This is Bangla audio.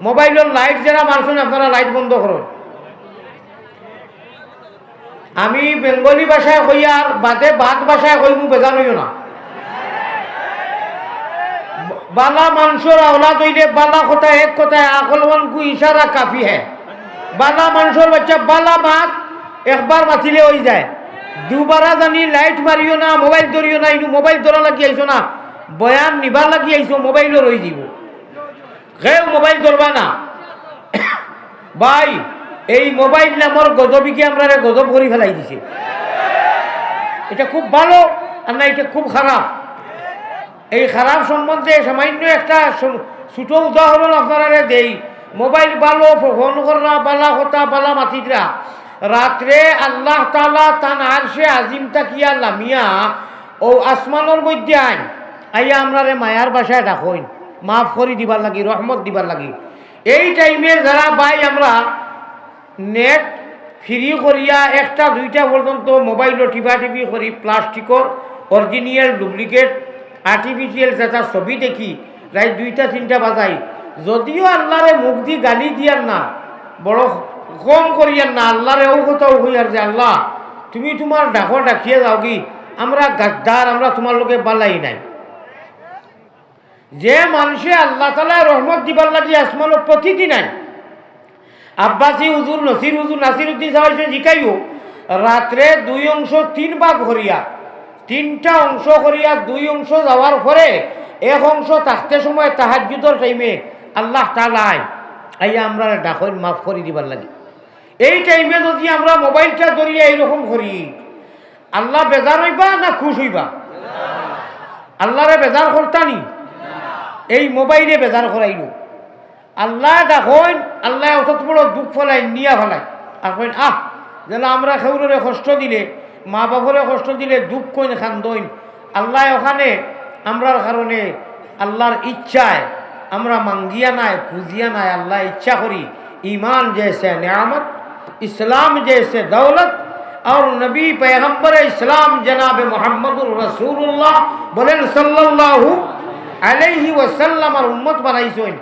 মোবাইলের লাইট যারা মারছেন, আপনারা লাইট বন্ধ করুন। আমি বেঙ্গলি ভাষায় কই আর বাদে বাদ ভাষায় কই মু বেজার হইও না। বালা মানুষের আওলাদ হইলে বালা কথা এক কথায় আকলমান কু ইশারা কাফি হ্যাঁ বালা মানুষের বাচ্চা বালা মাত একবার মাতিলে হয়ে যায়। দুবারা জানি লাইট মারিও না, মোবাইল ধরিও না, ইনু মোবাইল ধরা লাগি আইছো না, বয়ান নিবা লাগি আইছো মোবাইলও রই দিব কেউ মোবাইল ধরবা না। ভাই, এই মোবাইল নামর গজবিকে আমরা গজব করে ফেলাই দিছে। এটা খুব ভালো, আর না এটা খুব খারাপ। এই খারাপ সম্বন্ধে সামান্য একটা ছোট উদাহরণ আপনারা দেই। মোবাইল ভালো, ফোন করা, বালা কথা, বালা মাতিরা। রাত্রে আল্লাহ তালা তান আরশে আজিম তাকিয়া লামিয়া ও আসমানের মধ্যে আইন। আইয়া আমরা মায়ার বাসায় ডাকইন। মাফ করি দিবার লাগি, রহমত দিবার লাগি। এই টাইমে যারা বাই আমরা নেট ফ্রি করিয়া একটা, দুইটা পর্যন্ত মোবাইল টিপা টিভি করি প্লাস্টিকর অরিজিনাল ডুপ্লিকেট আর্টিফিশিয়াল যেটা ছবি দেখি, রাত দুইটা, তিনটা বাজাই। যদিও আল্লাহরে মুখ দি গালি দিয়ার না, বড় কম করিয়ার না, আল্লাহরে ও কথাও হইয়ার যে আল্লাহ, তুমি তোমার ডাকর ডাকিয়ে যাও কি, আমরা গাদ্দার, আমরা তোমার লোকে বালাই নাই। যে মানুষে আল্লাহ তালা রহমত দিবার লাগি আসমানের প্রতিদিন নাই। আব্বাসী হুজুর, নসির হুজুর নাসির উদ্দিন সাহেব জিকাইও রাত্রে দুই অংশ তিন ভাগ করিয়া তিনটা অংশ করিয়া দুই অংশ যাওয়ার পরে এক অংশ থাকতে সময় তাহাজুদর টাইমে আল্লাহ তালাই আইয়া আমরা ডাকর মাফ করে দিবার লাগে। এই টাইমে যদি আমরা মোবাইলটা ধরিয়া এইরকম করি, আল্লাহ বেজার হইবা না খুশ হইবা? আল্লাহরে বেজার করতানি? এই মোবাইলে বেজার করাইল। আল্লাহ যা হইন আল্লাহ অত বড় দুঃখ ফেলায়, নিয়া ফেলায়। আর কইন, আহ যেন আমরা খেউরে কষ্ট দিলে, মা বাবরে কষ্ট দিলে দুঃখ কইন খান দইন। আল্লাহ ওখানে আমরার কারণে আল্লাহর ইচ্ছায় আমরা মাঙ্গিয়া নাই, খুঁজিয়া নাই, আল্লাহ ইচ্ছা করি ইমান জেসে নিয়ামত, ইসলাম জেসে দৌলত। আর নবী পেগম্বর ইসলাম জনাব মোহাম্মদুর রসুল্লাহ বলেন সাল্লাহ আলাইহি ওয়াসাল্লামার উম্মত বানাইছেন।